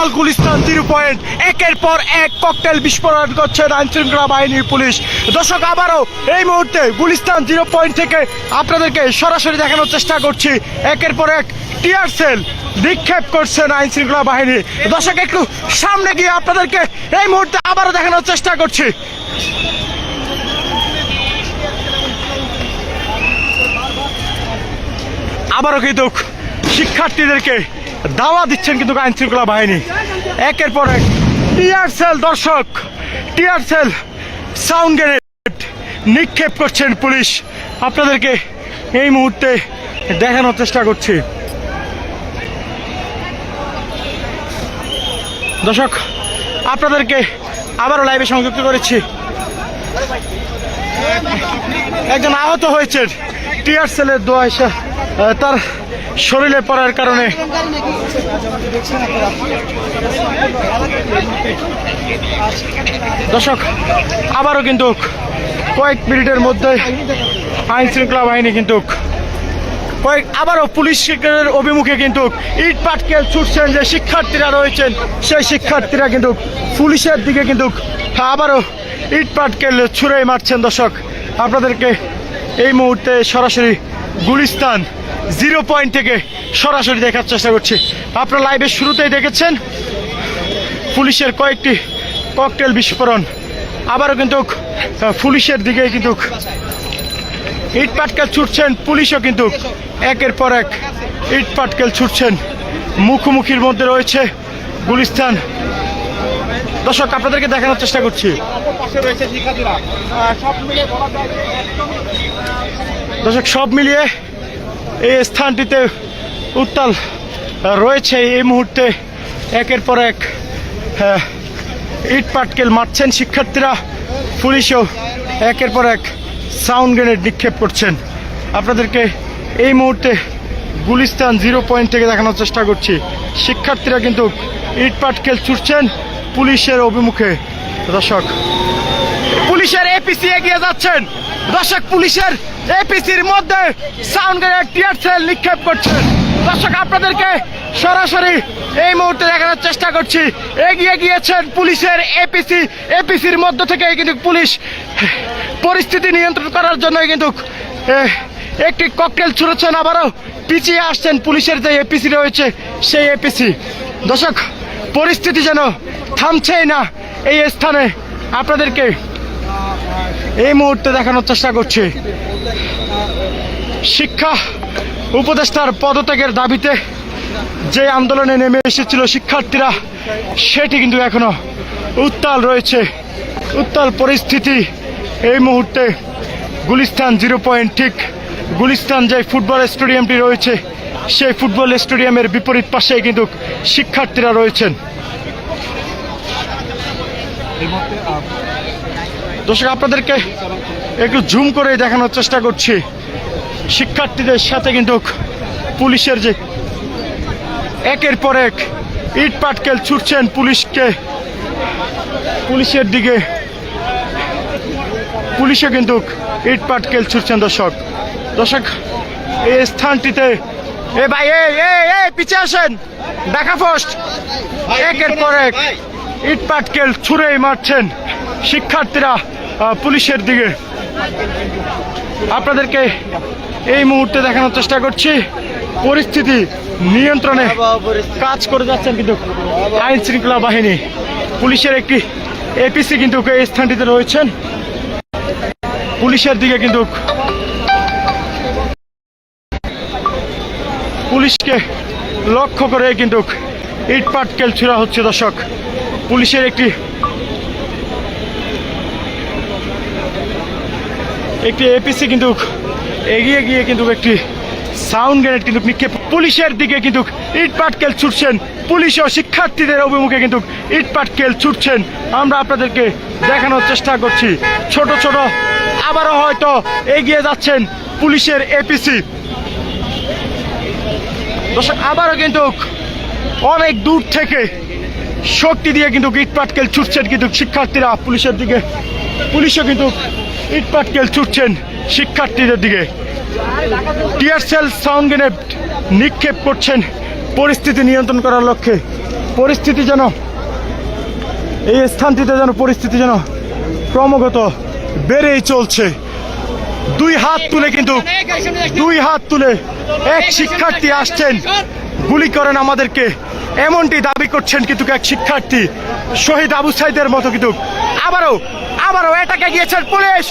উত্তাল Gulistan zero point. একের পর এক ককটেল বিস্ফোরণ করছে আইন শৃঙ্খলা বাহিনীর পুলিশ। দর্শক, আবারও এই মুহূর্তে গুলিস্তান জিরো পয়েন্ট থেকে আপনাদেরকে সরাসরি দেখানোর চেষ্টা করছি। একের পর এক টিয়ার সেল নিক্ষেপ করছেন আইন শৃঙ্খলা বাহিনী। দর্শক, একটু সামনে গিয়ে আপনাদেরকে এই মুহূর্তে আবারও দেখানোর চেষ্টা করছি। আবারও কিন্তু শিক্ষার্থীদেরকে দাওয়া দিচ্ছেন কিন্তু আইন শৃঙ্খলা বাহিনী। একের পর এক, টিয়ার সেল দর্শক, টিয়ার সেল সাউন্ড গ্রেনেড নিক্ষেপ করছেন পুলিশ। আপনাদেরকে এই মুহূর্তে দেখানোর চেষ্টা করছি। দর্শক, আপনাদেরকে আবারও লাইভে সংযুক্ত করেছি। একজন আহত হয়েছেন। টিয়ার সেলের দোয়া এসে তার শরীরে পড়ার কারণে। দর্শক, আবারও কিন্তু কয়েক মিনিটের মধ্যে আইন শৃঙ্খলা বাহিনী কিন্তু কয়েক, আবারও পুলিশ পুলিশের অভিমুখে কিন্তু ইট পাটকেল ছুটছেন যে শিক্ষার্থীরা রয়েছেন, সেই শিক্ষার্থীরা কিন্তু পুলিশের দিকে কিন্তু আবারও ইট পাটকেল ছুঁড়ে মারছেন দর্শক। আপনাদেরকে এই মুহূর্তে সরাসরি গুলিস্তান জিরো পয়েন্ট থেকে সরাসরি দেখার চেষ্টা করছি। আপনারা লাইভের শুরুতেই দেখেছেন, পুলিশের কয়েকটি ককটেল বিস্ফোরণ। আবারও কিন্তু পুলিশের দিকে কিন্তু ইট পাটকেল ছুটছেন, পুলিশও কিন্তু একের পর এক ইট পাটকেল ছুটছেন। মুখোমুখির মধ্যে রয়েছে গুলিস্তান দর্শক, আপনাদেরকে দেখানোর চেষ্টা করছি। দর্শক, সব মিলিয়ে এই স্থানটিতে উত্তাল রয়েছে। এই মুহূর্তে একের পর এক ইট পাটকেল মারছেন শিক্ষার্থীরা। পুলিশও একের পর এক সাউন্ড গ্রেনেড নিক্ষেপ করছেন। আপনাদেরকে এই মুহূর্তে গুলিস্তান জিরো পয়েন্ট থেকে দেখানোর চেষ্টা করছি। শিক্ষার্থীরা কিন্তু ইট পাটকেল ছুটছেন। পুলিশের অভিমুখে। দর্শক, পুলিশের এপিসি এগিয়ে যাচ্ছেন। দর্শক, পুলিশের এপিসির মধ্যে সাউন্ড গ্রেনেড টিয়ার সেল নিক্ষেপ করছেন দর্শক, আপনাদেরকে সরাসরি এই মুহূর্তে দেখানোর চেষ্টা করছি। এগিয়ে গিয়েছেন পুলিশের এপিসি এপিসির মধ্য থেকে কিন্তু পুলিশ পরিস্থিতি নিয়ন্ত্রণ করার জন্য কিন্তু একটি ককটেল ছুড়েছেন। আবারও পিছিয়ে আসছেন পুলিশের যে এপিসি রয়েছে, সেই এপিসি দর্শক পরিস্থিতি যেন থামছেই না এই স্থানে আপনাদেরকে এই মুহূর্তে দেখানোর চেষ্টা করছি। শিক্ষা উপদেষ্টার পদত্যাগের দাবিতে যে আন্দোলনে নেমে এসেছিল শিক্ষার্থীরা, সেটি কিন্তু এখনও উত্তাল রয়েছে। উত্তাল পরিস্থিতি এই মুহূর্তে গুলিস্তান জিরো পয়েন্ট ঠিক গুলিস্তান যে ফুটবল স্টেডিয়ামটি রয়েছে সেই ফুটবল স্টেডিয়ামের বিপরীত পাশে কিন্তু শিক্ষার্থীরা রয়েছেন। দর্শক, আপনাদেরকে একটু জুম করে দেখানোর চেষ্টা করছি। শিক্ষার্থীদের সাথে কিন্তু পুলিশের যে একের পর এক ইট পাটকেল ছুটছেন পুলিশকে। পুলিশের দিকে পুলিশে কিন্তু ইট পাটকেল ছুটছেন দর্শক। দর্শক, এই স্থানটিতে এ ভাই এ এ এ পিছে আসেন। দেখা ফার্স্ট একের পর এক। ইট পাটকেল ছুঁড়েই মারছেন শিক্ষার্থীরা পুলিশের দিকে। আপনাদেরকে এই মুহূর্তে দেখানোর চেষ্টা করছি। পরিস্থিতি নিয়ন্ত্রণে কাজ করে যাচ্ছেন কিন্তু আইন শৃঙ্খলা বাহিনী। পুলিশের একটি এপিসি কিন্তু এই স্থানটিতে রয়েছেন। পুলিশের দিকে কিন্তু পুলিশকে লক্ষ্য করে কিন্তু ইট পাটকেল ছোড়া হচ্ছে, দর্শক। পুলিশের একটি একটি এপিসি কিন্তু এগিয়ে গিয়ে কিন্তু একটি সাউন্ড গ্রেনেড কিন্তু নিক্ষেপ পুলিশের দিকে কিন্তু ইট পাটকেল ছুটছেন। পুলিশ ও শিক্ষার্থীদের অভিমুখে কিন্তু ইট পাটকেল ছুটছেন। আমরা আপনাদেরকে দেখানোর চেষ্টা করছি। ছোট ছোট, আবারও হয়তো এগিয়ে যাচ্ছেন পুলিশের এপিসি দর্শক, আবারও কিন্তু অনেক দূর থেকে শক্তি দিয়ে কিন্তু ইট পাটকেল ছুটছেন কিন্তু শিক্ষার্থীরা। পুলিশের দিকে, পুলিশও কিন্তু ইট পাটকেল ছুটছেন শিক্ষার্থীদের দিকে। টিয়ার সেল সাউন্ড গ্রেনেড নিক্ষেপ করছেন। পরিস্থিতি নিয়ন্ত্রণ করার লক্ষ্যে পরিস্থিতি যেন, এই স্থানটিতে যেন পরিস্থিতি যেন ক্রমাগত বেড়েই চলছে। দুই হাত তুলে কিন্তু দুই হাত তুলে এক শিক্ষার্থী আসছেন, গুলি করেন আমাদেরকে। এমনটি দাবি করছেন কিন্তু এক শিক্ষার্থী, শহীদ আবু সাইদের মতো কিন্তু। আবারও আবারও এটাকে গিয়েছেন পুলিশ।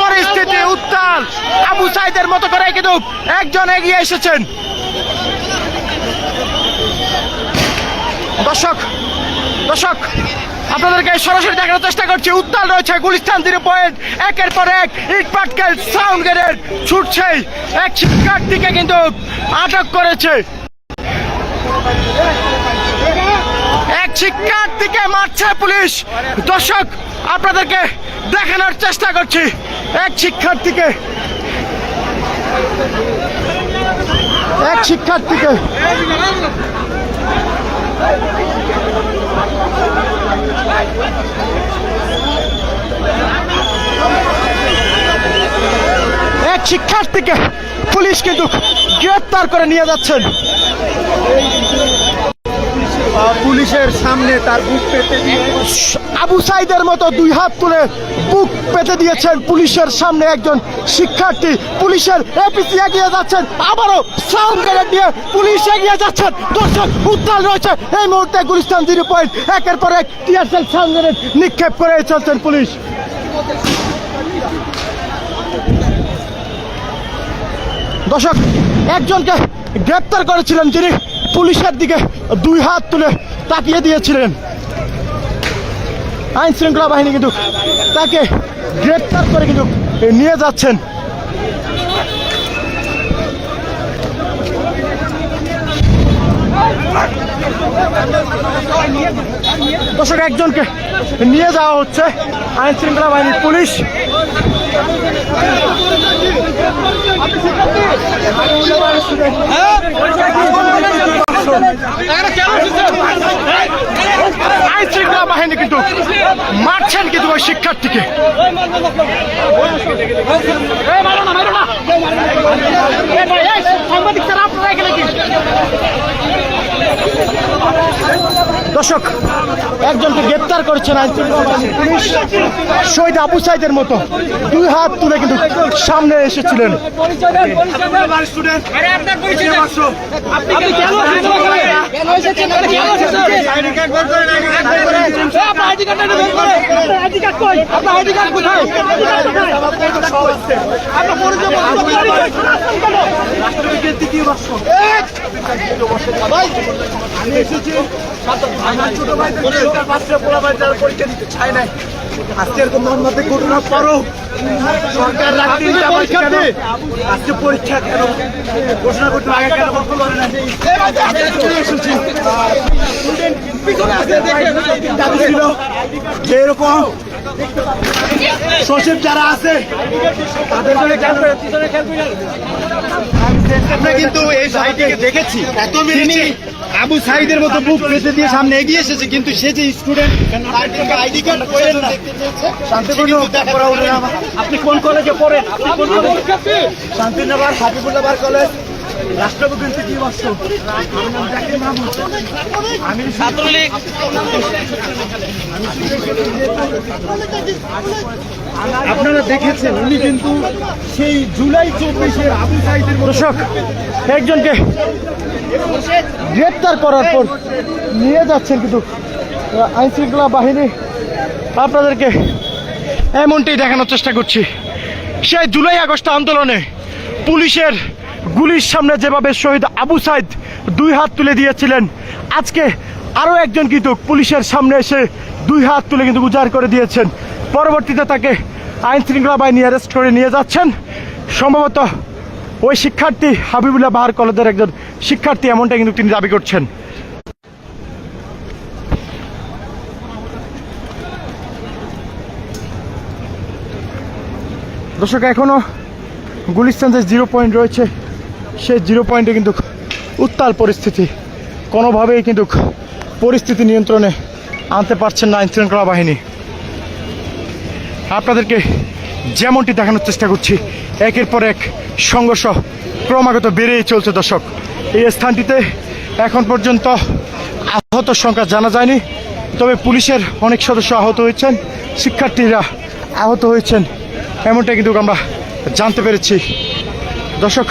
পরিস্থিতি উত্তাল। আবু সাইদের মতো করে কিন্তু একজন এগিয়ে এসেছেন। দর্শক দর্শক আপনাদেরকে সরাসরি দেখানোর চেষ্টা করছি। উত্তাল রয়েছে গুলিস্তান জিরো পয়েন্ট। একের পর এক, ইট পাটকেল সাউন্ড গ্রেনেড ছুটছে এক শিক্ষার্থীকে কিন্তু আটক করেছে। এক শিক্ষার্থীকে মারছে পুলিশ। দর্শক, আপনাদেরকে দেখানোর চেষ্টা করছি। এক শিক্ষার্থীকে। এক শিক্ষার্থীকে। এক শিক্ষার্থীকে পুলিশ কিন্তু গ্রেপ্তার করে নিয়ে যাচ্ছেন। পুলিশের সামনে তার বুক পেতে আবু সাইদের মতো দুই হাত তুলে বুক পেতে দিয়েছেন পুলিশের সামনে একজন শিক্ষার্থী। পুলিশের এপিসি এগিয়ে যাচ্ছেন। আবারও সাউন্ড গ্রেনেড দিয়ে পুলিশ এগিয়ে যাচ্ছেন। দর্শক, উত্তাল রয়েছে। এই মুহূর্তে গুলিস্তান জিরো পয়েন্ট একের পর এক টিয়ারসেল সাউন্ড গ্রেনেড নিক্ষেপ করে চলছেন পুলিশ। দর্শক, একজনকে গ্রেপ্তার করেছিলেন যিনি পুলিশের দিকে দুই হাত তুলে তাকিয়ে দিয়েছিলেন। আইন শৃঙ্খলা বাহিনী কিন্তু তাকে গ্রেপ্তার করে কিন্তু নিয়ে যাচ্ছেন। দর্শক, একজনকে নিয়ে যাওয়া হচ্ছে। আইন শৃঙ্খলা বাহিনীর পুলিশ। আইন শৃঙ্খলা বাহিনী কিন্তু মারছেন কিন্তু ওই শিক্ষার্থীকে দর্শক, একজনকে গ্রেপ্তার করেছেন আইন পুলিশ শহীদ আবু সাইদের মতো দুই হাত তুলে কিন্তু সামনে এসেছিলেন। আজকে এরকম মর্মান্তিক ঘটনা পরও সরকার রাখতে পরীক্ষা আজকে পরীক্ষা কেন? ঘোষণা করতে আগে কেন বন্ধ করে না দাবি ছিল যে এরকম সচিব যারা আছে তাদের জন্য কেন আমরা কিন্তু এই সাইডকে দেখেছি। এত তিনি আবু সাইদের মতো বুক পেতে দিয়ে সামনে এগিয়ে এসেছে কিন্তু সে যে স্টুডেন্ট আইডি কার্ড পড়েন না। আপনি কোন কলেজে পড়েন শান্তিনগর হাবিবুল্লাহ কলেজ রাষ্ট্রপতি কি আমি ছাত্রলীগ। আপনারা দেখেছেন উনি কিন্তু সেই জুলাই চব্বিশের আবু সাইদের মতো দর্শক একজনকে গ্রেপ্তার করার পর নিয়ে যাচ্ছেন কিন্তু আইন শৃঙ্খলা বাহিনী। আপনাদেরকে এমনটি দেখানোর চেষ্টা করছি। সেই জুলাই আগস্ট আন্দোলনে পুলিশের গুলির সামনে যেভাবে শহীদ আবু সাইদ দুই হাত তুলে দিয়েছিলেন, আজকে আরও একজন কিন্তু পুলিশের সামনে এসে দুই হাত তুলে কিন্তু উজাড় করে দিয়েছেন। পরবর্তীতে তাকে আইন শৃঙ্খলা বাহিনী অ্যারেস্ট করে নিয়ে যাচ্ছেন। সম্ভবত ওই শিক্ষার্থী হাবিবুল্লাহ বাহার কলেজের একজন শিক্ষার্থী এমনটা কিন্তু তিনি দাবি করছেন। দর্শক, এখনও গুলিস্তান যে জিরো পয়েন্ট রয়েছে সেই জিরো পয়েন্টে কিন্তু উত্তাল পরিস্থিতি। কোনোভাবেই কিন্তু পরিস্থিতি নিয়ন্ত্রণে আনতে পারছেন না আইন শৃঙ্খলা বাহিনী। আপনাদেরকে যেমনটি দেখানোর চেষ্টা করছি, একের পর এক সংঘর্ষ ক্রমাগত বেড়েই চলছে দর্শক। এই স্থানটিতে এখন পর্যন্ত আহত আহত সংখ্যা জানা যায়নি, তবে পুলিশের অনেক সদস্য আহত হয়েছেন, শিক্ষার্থীরা আহত হয়েছেন এমনটা কিন্তু আমরা জানতে পেরেছি। দর্শক